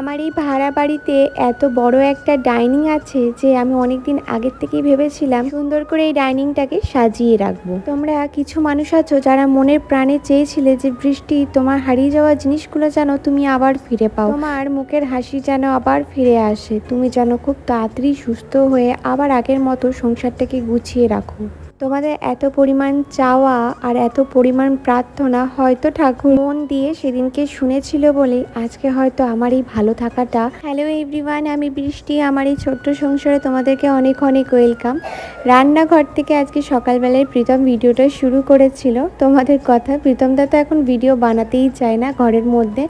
আমার এই ভাড়া বাড়িতে এত বড় একটা ডাইনিং আছে যে আমি অনেক দিন আগের থেকেই ভেবেছিলাম সুন্দর করে এই ডাইনিংটাকে সাজিয়ে রাখব। তোমরা কিছু মানুষ আছো যারা মনের প্রাণে চেয়েছিলে যে বৃষ্টি তোমার হারিয়ে যাওয়া জিনিসগুলো যেন তুমি আবার ফিরে পাও। তোমার মুখের হাসি যেন আবার ফিরে আসে। তুমি যেন খুব তাড়াতাড়ি সুস্থ হয়ে আবার আগের মতো সংসারটাকে গুছিয়ে রাখো। তোমাদের এত পরিমাণ চাওয়া আর এত পরিমাণ প্রার্থনা হয়তো ঠাকুর মন দিয়ে সেদিনকে শুনেছিল বলে আজকে হয়তো আমার এই ভালো থাকাটা। হ্যালো এভরিওয়ান আমি বৃষ্টি, আমার এই ছোট্ট সংসারে তোমাদেরকে অনেক অনেক ওয়েলকাম রান্নাঘর থেকে আজকে সকালবেলায় প্রীতম ভিডিওটা শুরু করেছিল। তোমাদের কথা প্রীতমদা তো এখন ভিডিও বানাতেই চায় না ঘরের মধ্যে।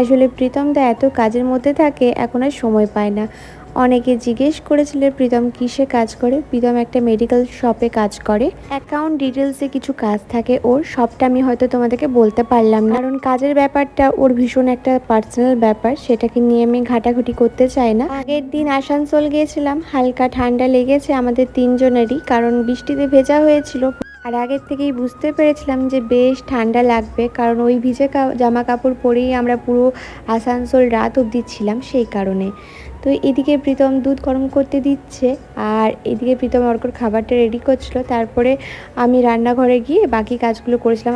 আসলে প্রীতমদা এত কাজের মধ্যে থাকে, এখন আর সময় পায় না। অনেকে জিজ্ঞেস করেছিল প্রীতম, কিসে কাজ করে? প্রীতম একটা মেডিকেল শপে কাজ করে। অ্যাকাউন্ট ডিটেলসে কিছু কাজ থাকে, ওর সবটা আমি হয়তো তোমাদেরকে বলতে পারলাম না। কারণ কাজের ব্যাপারটা ওর ভীষণ একটা পার্সোনাল ব্যাপার, সেটাকে নিয়ে আমি ঘাটাঘুটি করতে চাই না। আগের দিন আসানসোল গিয়েছিলাম, হালকা ঠান্ডা লেগেছে আমাদের তিনজনেরই, কারণ বৃষ্টিতে ভেজা হয়েছিল। আর আগের থেকেই বুঝতে পেরেছিলাম যে বেশ ঠান্ডা লাগবে, কারণ ওই ভিজে জামা কাপড় পরেই আমরা পুরো আসানসোল রাত অবধি ছিলাম সেই কারণে। তো এদিকে প্রীতম দুধ গরম করতে দিচ্ছে আর এদিকে প্রীতম অর্কর খাবারটা রেডি করছিল। তারপরে আমি রান্নাঘরে গিয়ে বাকি কাজগুলো করেছিলাম।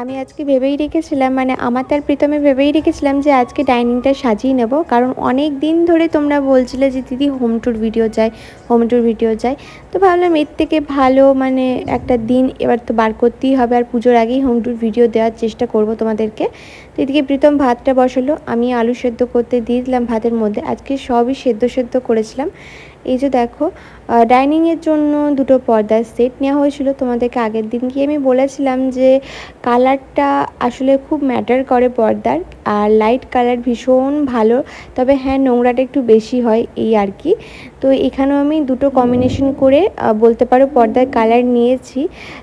আম- আজকে ভেবেই রেখেছিলাম মানে আমার তার প্রীতমে ভেবেই রেখেছিলাম যে আজকে ডাইনিংটা সাজিয়ে নেব। কারণ অনেক দিন ধরে তোমরা বলছিলে যে দিদি হোম ট্যুর ভিডিও চাই হোম ট্যুর ভিডিও চাই তো ভাবলাম এর থেকে ভালো মানে একটা দিন এবার তো বার করতেই হবে আর পুজোর আগেই হোম ট্যুর ভিডিও দেওয়ার চেষ্টা করব তোমাদেরকে। তো এদিকে প্রীতম ভাতটা বসালো, আমি আলু সেদ্ধ করতে দিয়ে দিলাম ভাতের মধ্যে। আজকে সবই সেদ্ধ সেদ্ধ করেছিলাম। এই যে দেখো ডাইনিংয়ের জন্য দুটো পর্দার সেট নেওয়া হয়েছিল তোমাদেরকে আগের দিন গিয়ে। আমি বলেছিলাম যে কালারটা আসলে খুব ম্যাটার করে পর্দার, আর লাইট কালার ভীষণ ভালো, তবে হ্যাঁ নোংরাটা একটু বেশি হয় এই আর কি। তো এখানেও আমি দুটো কম্বিনেশন করে বলতে পারো পর্দার কালার নিয়েছি।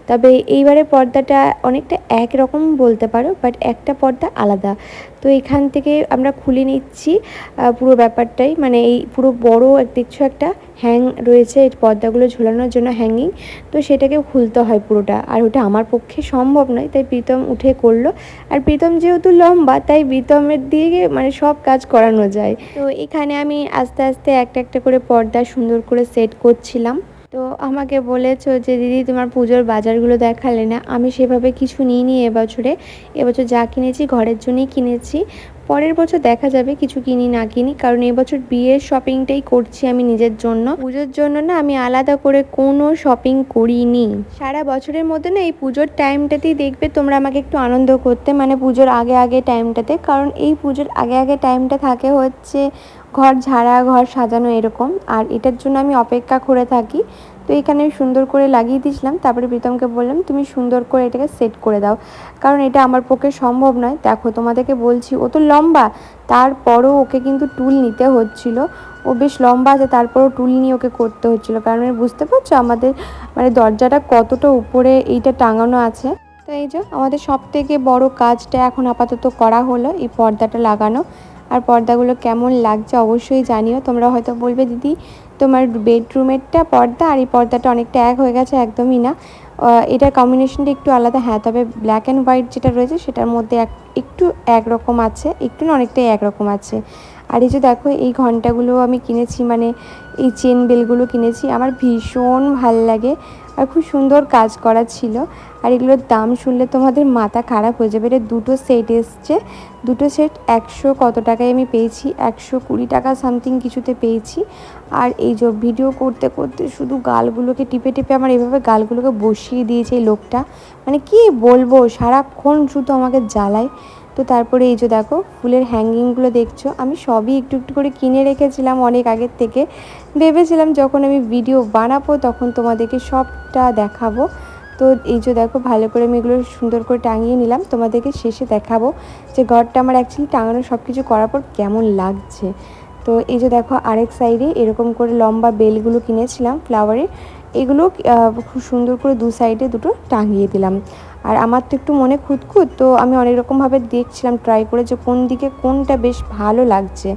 তবে এইবারে পর্দাটা অনেকটা একরকম বলতে পারো বাট একটা পর্দা আলাদা। তো এখান থেকে আমরা খুলে নিচ্ছি পুরো ব্যাপারটাই। মানে এই পুরো বড় এক, দেখছ একটা হ্যাং রয়েছে, এই পর্দাগুলো ঝোলানোর জন্য হ্যাঙ্গিং তো সেটাকে খুলতে হয় পুরোটা। আর ওটা আমার পক্ষে সম্ভব নয়, তাই প্রীতম উঠে করল। আর প্রীতম যেহেতু লম্বা, তাই প্রীতমের দিয়ে মানে সব কাজ করানো যায়। তো এখানে আমি আস্তে আস্তে একটা একটা করে পর্দা সুন্দর করে সেট করছিলাম। তো আমাকে বলেছ যে, দিদি, তোমার পুজোর বাজারগুলো দেখালে না? আমি সেভাবে কিছু নিইনি এবছরে এবছর যা কিনেছি, ঘরের জন্যই কিনেছি। পরের বছর দেখা যাবে কিছু কিনি না কিনি, কারণ এবছর বিয়ের শপিংটাই করছি আমি নিজের জন্য। পুজোর জন্য না আমি আলাদা করে কোনো শপিং করিনি। সারা বছরের মধ্যে না এই পুজোর টাইমটাতেই দেখবে তোমরা আমাকে একটু আনন্দ করতে মানে পুজোর আগে আগে টাইমটাতে কারণ এই পুজোর আগে আগে টাইমটা থাকে হচ্ছে ঘর ঝাড়া, ঘর সাজানো এরকম। আর এটার জন্য আমি অপেক্ষা করে থাকি তো এখানে সুন্দর করে লাগিয়ে দিয়েছিলাম। তারপরে প্রীতমকে বললাম, তুমি সুন্দর করে এটাকে সেট করে দাও। কারণ এটা আমার পক্ষে সম্ভব নয়। দেখো, তোমাদেরকে বলছি, ও তো লম্বা। তারপরও ওকে কিন্তু টুল নিতে হচ্ছিল। ও বেশ লম্বা আছে, তারপরও টুল নিয়ে ওকে করতে হচ্ছিল। কারণ বুঝতে পারছ, আমাদের মানে দরজাটা কতটা উপরে এইটা টাঙানো আছে। তো এই যে, আমাদের সব থেকে বড় কাজটা এখন আপাতত করা হলো এই পর্দাটা লাগানো। আর পর্দাগুলো কেমন লাগছে অবশ্যই জানিও। তোমরা হয়তো বলবে, দিদি তোমার বেডরুমেরটা পর্দা আর এই পর্দাটা অনেকটা এক হয়ে গেছে, একদমই না। এটার কম্বিনেশনটা একটু আলাদা হ্যাঁ তবে ব্ল্যাক অ্যান্ড হোয়াইট যেটা রয়েছে সেটার মধ্যে এক, একটু একরকম আছে, একটু না অনেকটাই একরকম আছে। আর এই যে দেখো, এই ঘন্টাগুলো আমি কিনেছি মানে এই চেন বেলগুলো কিনেছি, আমার ভীষণ ভালো লাগে আর খুব সুন্দর কাজ করা ছিল। আর এগুলোর দাম শুনলে তোমাদের মাথা খারাপ হয়ে যাবে। এটা দুটো সেট এসছে, দুটো সেট একশো কত টাকায় আমি পেয়েছি, একশো কুড়ি টাকা সামথিং কিছুতে পেয়েছি। আর এই যে ভিডিও করতে করতে শুধু গালগুলোকে টিপে টিপে আমার এভাবে গালগুলোকে বসিয়ে দিয়েছে এই লোকটা। মানে কি বলব, সারাক্ষণ শুধু আমাকে জ্বালায়। তো তারপরে এই যে দেখো, ফুলের হ্যাঙ্গিংগুলো দেখছ, আমি সবই একটু একটু করে কিনে রেখেছিলাম অনেক আগের থেকে। ভেবেছিলাম যখন আমি ভিডিও বানাবো তখন তোমাদেরকে সবটা দেখাবো। তো এই যে দেখো, ভালো করে আমি এগুলো সুন্দর করে টাঙিয়ে নিলাম, তোমাদেরকে শেষে দেখাবো যে ঘরটা আমার অ্যাকচুয়ালি টাঙানো সব কিছু করার পর কেমন লাগছে। তো এই যে দেখো, আরেক সাইডে এরকম করে লম্বা বেলগুলো কিনেছিলাম ফ্লাওয়ারের এগুলো খুব সুন্দর করে দু সাইডে দুটো টাঙিয়ে দিলাম। আর আমার তো একটু মনে খুঁতখুত, তো আমি অনেক রকমভাবে দেখছিলাম ট্রাই করে যে কোন দিকে কোনটা বেশ ভালো লাগছে।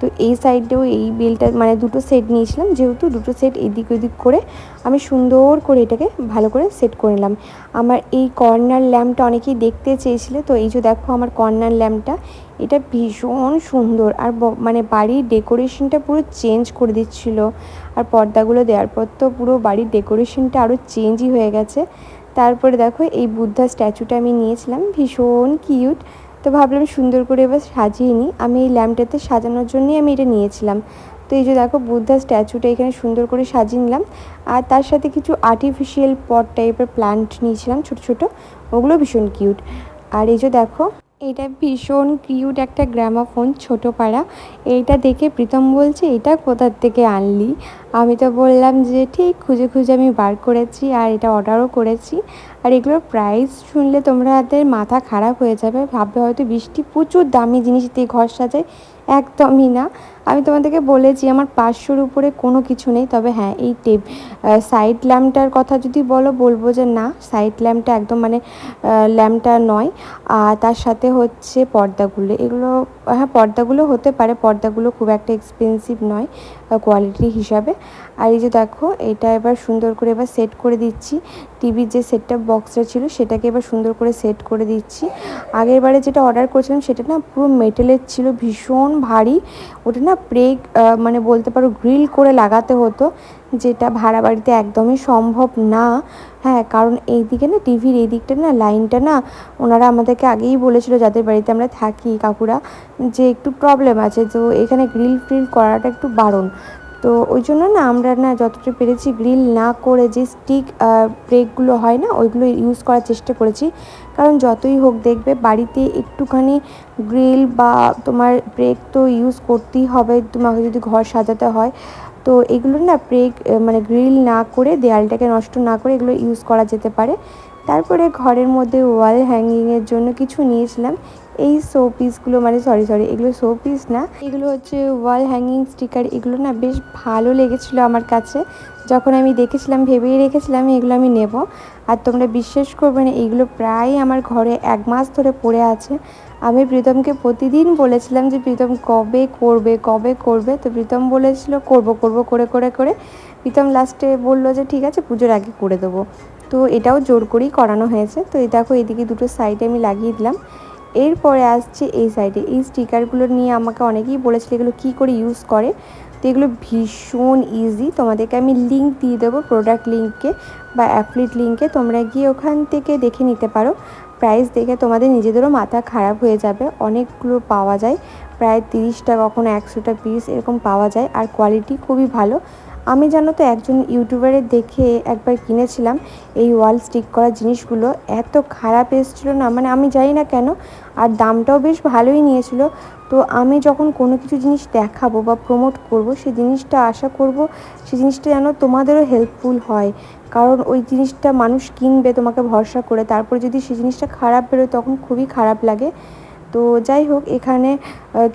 তো এই সাইডেও এই বেলটা মানে দুটো সেট নিয়েছিলাম, যেহেতু দুটো সেট এদিক ওদিক করে আমি সুন্দর করে এটাকে ভালো করে সেট করে নিলাম। আমার এই কর্নার ল্যাম্পটা অনেকেই দেখতে চেয়েছিলে, তো এই যে দেখো আমার কর্নার ল্যাম্পটা, এটা ভীষণ সুন্দর। আর মানে বাড়ির ডেকোরেশনটা পুরো চেঞ্জ করে দিচ্ছিল, আর পর্দাগুলো দেওয়ার পর তো পুরো বাড়ির ডেকোরেশনটা আরও চেঞ্জই হয়ে গেছে। তারপরে দেখো এই বুদ্ধা স্ট্যাচুটা আমি নিয়েছিলাম, ভীষণ কিউট। তো ভাবলাম সুন্দর করে এবার সাজিয়ে নিই। আমি এই ল্যাম্পটাতে সাজানোর জন্যই আমি এটা নিয়েছিলাম। তো এই যে দেখো, বুদ্ধা স্ট্যাচুটা এখানে সুন্দর করে সাজিয়ে নিলাম। আর তার সাথে কিছু আর্টিফিশিয়াল পট টাইপের প্ল্যান্ট নিয়েছিলাম ছোট ছোট। ওগুলো ভীষণ কিউট আর এই যে দেখো এটা ভীষণ কিউট একটা গ্রামাফোন ছোটো পাড়া এইটা দেখে প্রীতম বলছে, এটা কোথার থেকে আনলি? আমি তো বললাম যে, ঠিক, খুঁজে খুঁজে আমি বার করেছি আর এটা অর্ডারও করেছি। আর এগুলোর প্রাইস শুনলে তোমরা হাতের মাথা খারাপ হয়ে যাবে। ভাববে হয়তো বৃষ্টি প্রচুর দামি জিনিস দিয়ে ঘর সাজায়। একদমই না। আমি তোমাদেরকে বলেছি, আমার পাঁচশোর উপরে কোনো কিছু নেই। তবে হ্যাঁ এই টেপ সাইড ল্যাম্পটার কথা যদি বলো, বলব যে না সাইড ল্যাম্পটা একদম মানে ল্যাম্পটা নয়। আর তার সাথে হচ্ছে পর্দাগুলো। এগুলো হ্যাঁ পর্দাগুলো হতে পারে, পর্দাগুলো খুব একটা এক্সপেন্সিভ নয়। কোয়ালিটির হিসাবে। আর এই যে দেখো, এটা এবার সুন্দর করে এবার সেট করে দিচ্ছি। টিভির যে সেটটা বক্সটা ছিল, সেটাকে এবার সুন্দর করে সেট করে দিচ্ছি। আগের বারে যেটা অর্ডার করেছিলাম, সেটা না পুরো মেটেলের ছিল, ভীষণ ভারী। ওটা না ব্রেক মানে বলতে পারো গ্রিল করে লাগাতে হতো। যেটা ভাড়া বাড়িতে একদমই সম্ভব না। হ্যাঁ কারণ এই দিকে না টিভির এই দিকটা না লাইনটা না ওনারা আমাদেরকে আগেই বলেছিল যাদের বাড়িতে আমরা থাকি কাকুরা যে একটু প্রবলেম আছে। তো এখানে গ্রিল ফ্রিল করাটা একটু বারণ। তো ওই জন্য না আমরা না যতটা পেরেছি গ্রিল না করে যে স্টিক ব্রেকগুলো হয় না, ওইগুলো ইউজ করার চেষ্টা করেছি। কারণ যতই হোক দেখবে বাড়িতে একটুখানি গ্রিল বা তোমার ব্রেক তো ইউজ করতেই হবে। তোমাকে যদি ঘর সাজাতে হয় তো এগুলো না ব্রেক মানে গ্রিল না করে, দেয়ালটাকে নষ্ট না করে এগুলো ইউজ করা যেতে পারে। তারপরে ঘরের মধ্যে ওয়াল হ্যাঙ্গিংয়ের জন্য কিছু নিয়েছিলাম। এই শো পিসগুলো মানে সরি সরি এগুলো শো পিস না। এগুলো হচ্ছে ওয়াল হ্যাঙ্গিং স্টিকার এগুলো না বেশ ভালো লেগেছিলো আমার কাছে। যখন আমি দেখেছিলাম, ভেবেই রেখেছিলাম, এগুলো আমি নেব। আর তোমরা বিশ্বাস করবে না, এগুলো প্রায় আমার ঘরে এক মাস ধরে পড়ে আছে। আমি প্রীতমকে প্রতিদিন বলেছিলাম যে প্রীতম কবে করবে কবে করবে, তো প্রীতম বলেছিল করব করব, করে করে করে। প্রীতম লাস্টে বলল যে ঠিক আছে, পুজোর আগে করে দেবো। তো এটাও জোর করেই করানো হয়েছে। তো এই দেখো এদিকে দুটো সাইডে আমি লাগিয়ে দিলাম। এরপরে আসছে এই সাইডে এই স্টিকারগুলো নিয়ে আমাকে অনেকেই বলেছিল এগুলো কী করে ইউজ করে। তো এগুলো ভীষণ ইজি তোমাদেরকে আমি লিঙ্ক দিয়ে দেবো প্রোডাক্ট লিঙ্ককে বা অ্যাফলিট লিঙ্কে তোমরা গিয়ে ওখান থেকে দেখে নিতে পারো। প্রাইস দেখে তোমাদের নিজেদেরও মাথা খারাপ হয়ে যাবে। অনেকগুলো পাওয়া যায়, প্রায় তিরিশটা, কখনো একশোটা পিস এরকম পাওয়া যায়, আর কোয়ালিটি খুবই ভালো। আমি জানো তো, একজন ইউটিউবারের দেখে একবার কিনেছিলাম এই ওয়াল স্টিক করা জিনিসগুলো। এত খারাপ এসেছিল না মানে আমি জানি না কেন, আর দামটাও বেশ ভালোই নিয়েছিল। তো আমি যখন কোনো কিছু জিনিস দেখাবো বা প্রমোট করব, সে জিনিসটা আশা করব, সে জিনিসটা যেন তোমাদেরও হেল্পফুল হয়। কারণ ওই জিনিসটা মানুষ কিনবে, তোমাকে ভরসা করে। তারপর যদি সেই জিনিসটা খারাপ বেরোয়, তখন খুবই খারাপ লাগে। তো যাই হোক, এখানে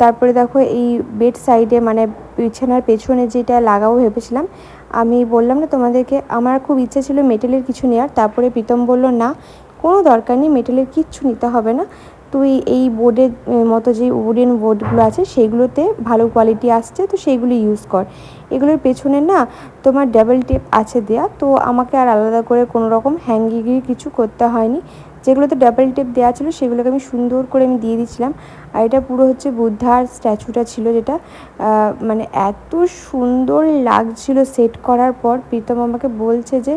তারপরে দেখো এই বেড সাইডে মানে বিছানার পেছনে যেটা লাগাবো ভেবেছিলাম, আমি বললাম না তোমাদেরকে, আমার খুব ইচ্ছে ছিল মেটেলের কিছু নেওয়ার তারপরে প্রীতম বলল, না, কোনো দরকার নেই মেটেলের কিচ্ছু নিতে হবে না। তুই এই বোর্ডের মতো যে উডেন বোর্ডগুলো আছে সেইগুলোতে ভালো কোয়ালিটি আসছে, তো সেইগুলো ইউজ কর। এগুলোর পেছনে না তোমার ডাবল টেপ আছে দেয়া, তো আমাকে আর আলাদা করে কোনো রকম হ্যাঙ্গিগি কিছু করতে হয়নি। যেগুলোতে ডাবল টেপ দেওয়া ছিল, সেগুলোকে আমি সুন্দর করে আমি দিয়ে দিচ্ছিলাম আর এটা পুরো হচ্ছে বুদ্ধার স্ট্যাচুটা ছিল যেটা। মানে এত সুন্দর লাগছিল সেট করার পর, প্রীতম আমাকে বলছে যে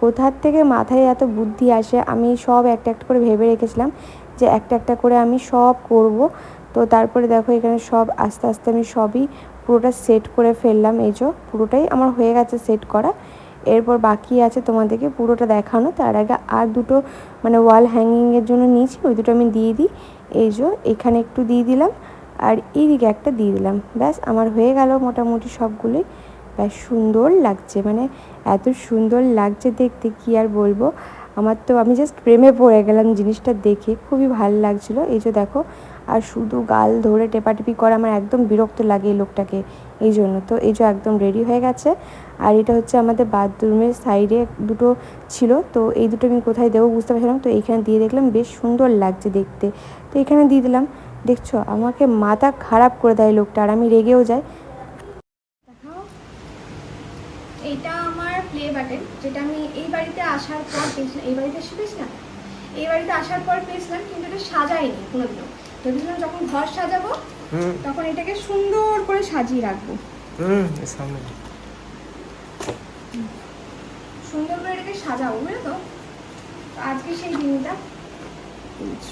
কোথার থেকে মাথায় এত বুদ্ধি আসে, আমি সব একটা একটা করে ভেবে রেখেছিলাম যে একটা একটা করে আমি সব করব। তো তারপরে দেখো এখানে সব আস্তে আস্তে আমি সবই পুরোটা সেট করে ফেললাম। এই যে পুরোটাই আমার হয়ে গেছে সেট করা। এরপর বাকি আছে তোমাদেরকে পুরোটা দেখানো। তার আগে আর দুটো মানে ওয়াল হ্যাঙ্গিংয়ের জন্য নিয়েছি, ওই দুটো আমি দিয়ে দিই। এই যে এখানে একটু দিয়ে দিলাম আর এইদিকে একটা দিয়ে দিলাম। ব্যাস, আমার হয়ে গেল মোটামুটি সবগুলোই। ব্যাস সুন্দর লাগছে মানে এত সুন্দর লাগছে দেখতে, কি আর বলব? আমার তো, আমি জাস্ট প্রেমে পড়ে গেলাম জিনিসটা দেখে, খুবই ভালো লাগছিল। এই যে দেখো, আর শুধু গাল ধরে টেপাটেপি করা আমার একদম বিরক্ত লাগে এই লোকটাকে, এই জন্য। তো এই যে একদম রেডি হয়ে গেছে। আর এটা হচ্ছে আমাদের বাথরুমের সাইডে দুটো ছিল, তো এই দুটো আমি কোথায় দেবো বুঝতে পারছিলাম তো এইখানে দিয়ে দেখলাম, বেশ সুন্দর লাগছে দেখতে। তো এখানে দিয়ে দিলাম, দেখছ? আমাকে মাথা খারাপ করে দেয় লোকটা, আর আমি রেগেও যাই। এইটা আমার প্লে বাটন যেটা আমি এই বাড়িতে আসার পর পেয়েছিলাম। এই বাড়িতে এসে পেয়েছিলাম? এই বাড়িতে আসার পর পেয়েছিলাম কিন্তু এটা সাজাইনি কোনোদিনও। ভেবেছিলাম যখন ঘর সাজাবো তখন এটাকে সুন্দর করে সাজিয়ে রাখব। হুম এর সামনে। সুন্দর করে এটাকে সাজাবো বুঝলে তো? তো আজকে সেই দিনটা। বুঝছ।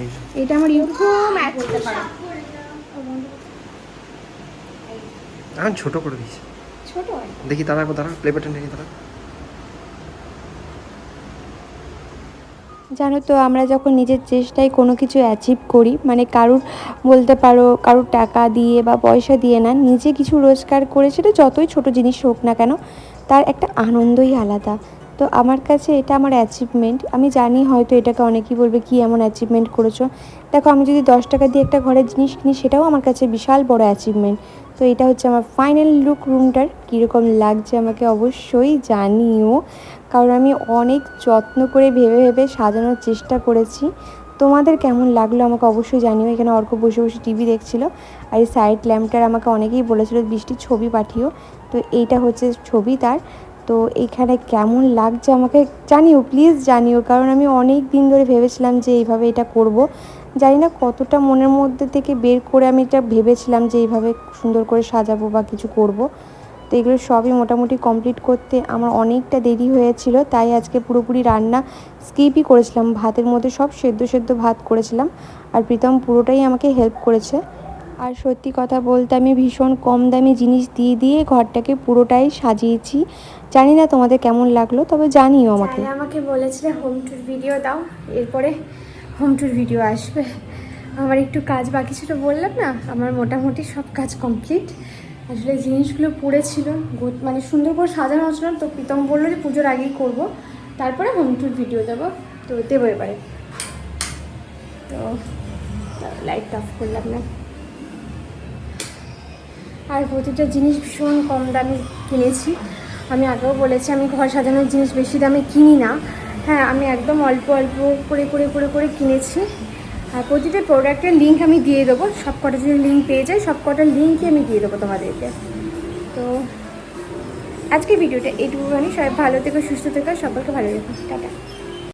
এই যে। এটা আমার ইউনিফর্ম ম্যাচ করতে পারে। ছোট করে দিয়েছি। ছোট? দেখি তারা একবার দাঁড়া প্লে বাটন দেখি তারা জানো তো আমরা যখন নিজের চেষ্টায় কোনো কিছু অ্যাচিভ করি মানে কারুর বলতে পারো কারুর টাকা দিয়ে বা পয়সা দিয়ে না নিজে কিছু রোজগার করে সেটা যতই ছোট জিনিস হোক না কেন তার একটা আনন্দই আলাদা। তো আমার কাছে এটা আমার অ্যাচিভমেন্ট আমি জানি হয়তো এটাকে অনেকেই বলবে কি এমন অ্যাচিভমেন্ট করেছ? দেখো, আমি যদি দশ টাকা দিয়ে একটা ঘরের জিনিস কিনি, সেটাও আমার কাছে বিশাল বড় অ্যাচিভমেন্ট তো এটা হচ্ছে আমার ফাইনাল লুক রুমটার কীরকম লাগছে আমাকে অবশ্যই জানিও। কারণ আমি অনেক যত্ন করে ভেবে ভেবে সাজানোর চেষ্টা করেছি। তোমাদের কেমন লাগল আমাকে অবশ্যই জানিও। এখানে অর্ক বসে বসে টিভি দেখছিল। আর এই সাইড ল্যাম্পটার আমাকে অনেকেই বলেছিল বৃষ্টির ছবি পাঠিও। তো এইটা হচ্ছে ছবি তার। তো এখানে কেমন লাগছে আমাকে জানিও প্লিজ জানিও। কারণ আমি অনেক দিন ধরে ভেবেছিলাম যে এইভাবে এটা করব। জানি না কতটা মনের মধ্যে থেকে বের করে আমি এটা ভেবেছিলাম যে এইভাবে সুন্দর করে সাজাবো বা কিছু করব। তো এগুলো সবই মোটামুটি কমপ্লিট করতে আমার অনেকটা দেরি হয়েছিল, তাই আজকে পুরোপুরি রান্না স্কিপই করেছিলাম। ভাতের মধ্যে সব সেদ্ধ সেদ্ধ ভাত করেছিলাম আর প্রীতম পুরোটাই আমাকে হেল্প করেছে। আর সত্যি কথা বলতে আমি ভীষণ কম দামি জিনিস দিয়ে দিয়ে ঘরটাকে পুরোটাই সাজিয়েছি। জানি না তোমাদের কেমন লাগল, তবে জানিও আমাকে। আমাকে বলেছিলে হোম ট্যুর ভিডিও দাও, এরপরে হোম ট্যুর ভিডিও আসবে। আমার একটু কাজ বাকি ছিল, বললাম না, আমার মোটামুটি সব কাজ কমপ্লিট। আসলে জিনিসগুলো পড়েছিল মানে সুন্দর করে সাজানো হচ্ছিল তো প্রীতম বলল যে পুজোর আগেই করব। তারপরে হোম ট্যুর ভিডিও দেবো, তো দেবো এবারে। তো লাইট অফ করলাম না। আর প্রতিটা জিনিস ভীষণ কম দামে কিনেছি। আমি আগেও বলেছি, আমি ঘর সাজানোর জিনিস বেশি দামে কিনি না। হ্যাঁ আমি একদম অল্প অল্প করে করে করে করে কিনেছি। আর প্রতিটা প্রোডাক্টের লিঙ্ক আমি দিয়ে দেবো। সব কটা যদি লিঙ্ক পেয়ে যাই সব কটার লিঙ্কই আমি দিয়ে দেবো তোমাদেরকে। তো আজকে ভিডিওটা এইটুকু এইটুকুখানি। সবাই ভালো থেকো, সুস্থ থেকো সকলকে ভালো রেখো টাটা।